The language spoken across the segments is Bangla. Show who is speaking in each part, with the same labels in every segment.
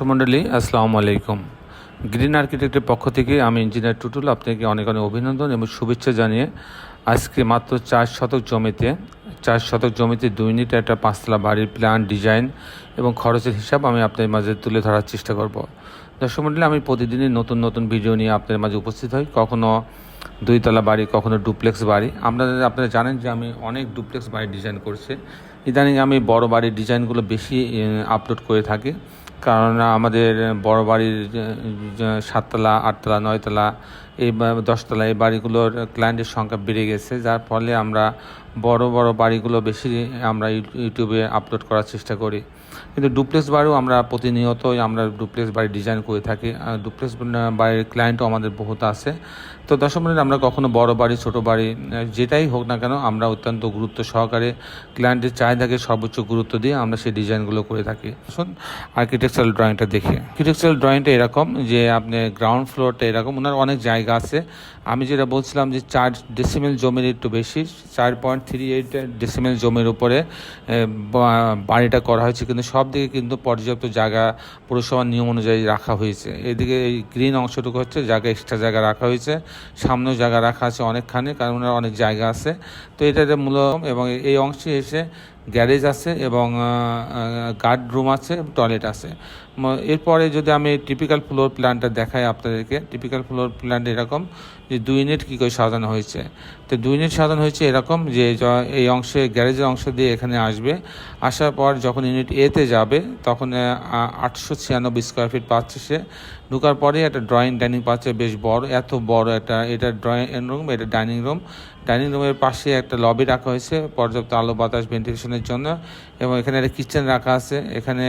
Speaker 1: সুমণ্ডলী, আসসালামু আলাইকুম। গ্রিন আর্কিটেক্টের পক্ষ থেকে আমি ইঞ্জিনিয়ার টুটুল আপনাকে অনেক অনেক অভিনন্দন এবং শুভেচ্ছা জানিয়ে আজকে মাত্র চার শতক জমিতে, চার শতক জমিতে দুই ইউনিট একটা পাঁচতলা বাড়ির প্ল্যান ডিজাইন এবং খরচের হিসাব আমি আপনার মাঝে তুলে ধরার চেষ্টা করব। দর্শক মণ্ডলী আমি প্রতিদিনই নতুন নতুন ভিডিও নিয়ে আপনার মাঝে উপস্থিত হই। কখনো দুইতলা বাড়ি, কখনো ডুপ্লেক্স বাড়ি। আপনারা আপনারা জানেন যে আমি অনেক ডুপ্লেক্স বাড়ি ডিজাইন করছি। ইদানিং আমি বড় বাড়ির ডিজাইনগুলো বেশি আপলোড করে থাকি। কারণ আমাদের বড় বাড়ির সাততলা আটতলা নয়তলা এই বা- দশতলা এই বাড়িগুলোর ক্লায়েন্টের সংখ্যা বেড়ে গেছে। যার ফলে আমরা বড় বড় বাড়িগুলো বেশি আমরা ইউটিউবে আপলোড করার চেষ্টা করি। কিন্তু ডুপ্লেক্স বাড়িও আমরা প্রতিনিয়তই আমরা ডুপ্লেক্স বাড়ি ডিজাইন করে থাকি। ডুপ্লেক্স বাড়ির ক্লায়েন্টও আমাদের বহুত আছে। তো দশম আমরা কখনো বড় বাড়ি, ছোট বাড়ি, যেটাই হোক না কেন আমরা অত্যন্ত গুরুত্ব সহকারে ক্লায়েন্টের চাহিদাকে সর্বোচ্চ গুরুত্ব দিয়ে আমরা সেই ডিজাইনগুলো করে থাকি। আসুন আর্কিটেকচারাল ড্রয়িংটা দেখি। আর্কিটেকচারাল ড্রয়িংটা এরকম যে, আপনি গ্রাউন্ড ফ্লোরটা এরকম, ওনার অনেক জায়গা আছে। আমি যেটা বলছিলাম যে চার ডেসিমেল জমির একটু বেশি, চার পয়েন্ট থ্রি এইট ডেসিমেল জমির উপরে বাড়িটা করা হয়েছে। কিন্তু সব দিকে কিন্তু পর্যাপ্ত জায়গা পুরসভার নিয়ম অনুযায়ী রাখা হয়েছে। এদিকে এই গ্রিন অংশটুকু হচ্ছে, জায়গা এক্সট্রা জায়গা রাখা হয়েছে। সামনেও জায়গা রাখা আছে অনেকখানি, কারণ অনেক জায়গা আছে। তো এটাতে মূল এবং এই অংশে এসে গ্যারেজ আছে এবং গার্ড রুম আছে, টয়লেট আছে। এরপরে যদি আমি টিপিক্যাল ফ্লোর প্ল্যানটা দেখাই আপনাদেরকে টিপিক্যাল ফ্লোর প্ল্যান এরকম যে দুই ইউনিট কী করে সাজানো হয়েছে। তো দুই ইউনিট সাজানো হয়েছে এরকম যে এই অংশে, গ্যারেজের অংশ দিয়ে এখানে আসবে। আসার পর যখন ইউনিট এতে যাবে, তখন আটশো ছিয়ানব্বই স্কোয়ার ফিট পাচ্ছে সে। ঢোকার পরে একটা ড্রয়িং ডাইনিং পাচ্ছে, বেশ বড়, এত বড় একটা, এটা ড্রয়িং রুম এটা ডাইনিং রুম ডাইনিং রুমের পাশে একটা লবি রাখা হয়েছে, পর্যাপ্ত আলো বাতাস ভেন্টিলেশনের জন্য এবং এখানে একটা কিচেন রাখা আছে। এখানে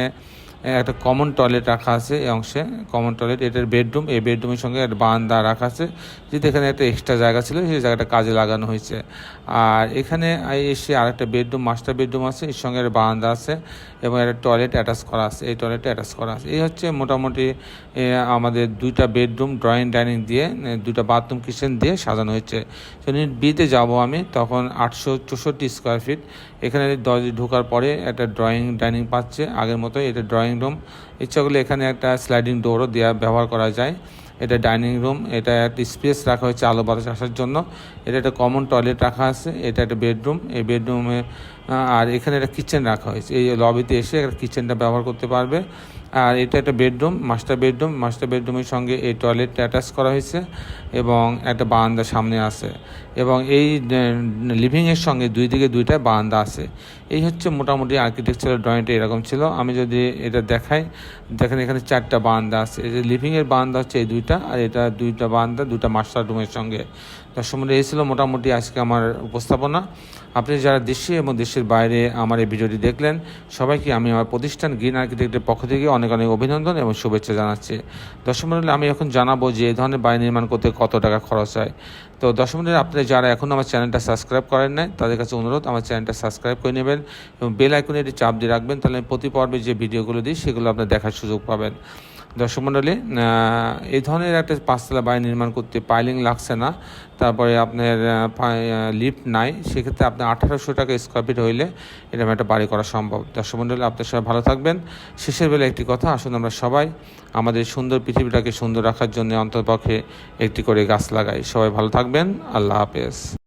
Speaker 1: একটা কমন টয়লেট রাখা আছে এই অংশে কমন টয়লেট এটার বেডরুম এই বেডরুমের সঙ্গে একটা বারান্দা রাখা আছে যেহেতু এখানে একটা এক্সট্রা জায়গা ছিল সেই জায়গাটা কাজে লাগানো হয়েছে। আর এখানে এসে আরেকটা বেডরুম মাস্টার বেডরুম আছে এর সঙ্গে একটা বারান্দা আছে এবং একটা টয়লেট অ্যাটাচ করা আছে এই টয়লেটটা অ্যাটাচ করা আছে। এই হচ্ছে মোটামুটি আমাদের দুইটা বেডরুম ড্রয়িং ডাইনিং দিয়ে এ, দুইটা বাথরুম কিচেন দিয়ে সাজানো হয়েছে। ইউনিট বিতে যাব আমি তখন আটশো চৌষট্টি স্কোয়ার ফিট এখানে ঢোকার পরে একটা ড্রয়িং ডাইনিং পাচ্ছে আগের মতো এটা ড্রয়িং রুম ইচ্ছা করলে এখানে একটা স্লাইডিং ডোরও দেওয়া ব্যবহার করা যায়। এটা ডাইনিং রুম এটা একটা স্পেস রাখা হয়েছে আলো বাতাস আসার জন্য। এটা একটা কমন টয়লেট রাখা আছে। এটা একটা বেডরুম এই বেডরুমে আর এখানে একটা কিচেন রাখা হয়েছে। এই লবিতে এসে একটা কিচেনটা ব্যবহার করতে পারবে। আর এটা একটা বেডরুম মাস্টার বেডরুম মাস্টার বেডরুমের সঙ্গে এই টয়লেটটা অ্যাটাচ করা হয়েছে এবং একটা বারান্দা সামনে আছে। এবং এই লিভিংয়ের সঙ্গে দুই দিকে দুইটা বারান্দা আছে। এই হচ্ছে মোটামুটি আর্কিটেকচারাল ড্রয়িংটা এরকম ছিল। আমি যদি এটা দেখাই, দেখেন এখানে চারটা বারান্দা আছে। এই যে লিভিংয়ের বারান্দা হচ্ছে এই দুইটা, আর এটা দুইটা বারান্দা দুটা মাস্টার রুমের সঙ্গে। তার সম্বন্ধে এই ছিল মোটামুটি আজকে আমার উপস্থাপনা। আপনি যারা দেশে এবং দেশের বাইরে আমার এই ভিডিওটি দেখলেন, সবাইকে আমি আমার প্রতিষ্ঠান গ্রিন আর্কিটেক্টের পক্ষ থেকে অনেক অনেক অভিনন্দন এবং শুভেচ্ছা জানাচ্ছি। দর্শক মন্ডলী আমি এখন জানাব যে এই ধরনের বাড়ি নির্মাণ করতে কত টাকা খরচ হয়। তো দর্শক মন্ডলী আপনারা যারা এখন আমার চ্যানেলটা সাবস্ক্রাইব করেন নাই, তাদের কাছে অনুরোধ, আমার চ্যানেলটা সাবস্ক্রাইব করে নেবেন এবং বেল আইকনে এটি চাপ দিয়ে রাখবেন, তাহলে প্রতি পর্বে যে ভিডিওগুলো দিই, সেগুলো আপনার দেখার সুযোগ পাবেন। দর্শক মণ্ডলী এই ধরনের একটা পাঁচতলা বাড়ি নির্মাণ করতে পাইলিং লাগছে না। তারপরে আপনার লিফট নাই। সেক্ষেত্রে আপনার আঠারোশো টাকা স্কোয়ার ফিট হইলে এরকম একটা বাড়ি করা সম্ভব। দর্শক মণ্ডলী আপনার সবাই ভালো থাকবেন। শেষের বেলা একটি কথা, আসুন আমরা সবাই আমাদের সুন্দর পৃথিবীটাকে সুন্দর রাখার জন্য অন্তর্পক্ষে একটি করে গাছ লাগাই। সবাই ভালো থাকবেন। আল্লাহ হাফেজ।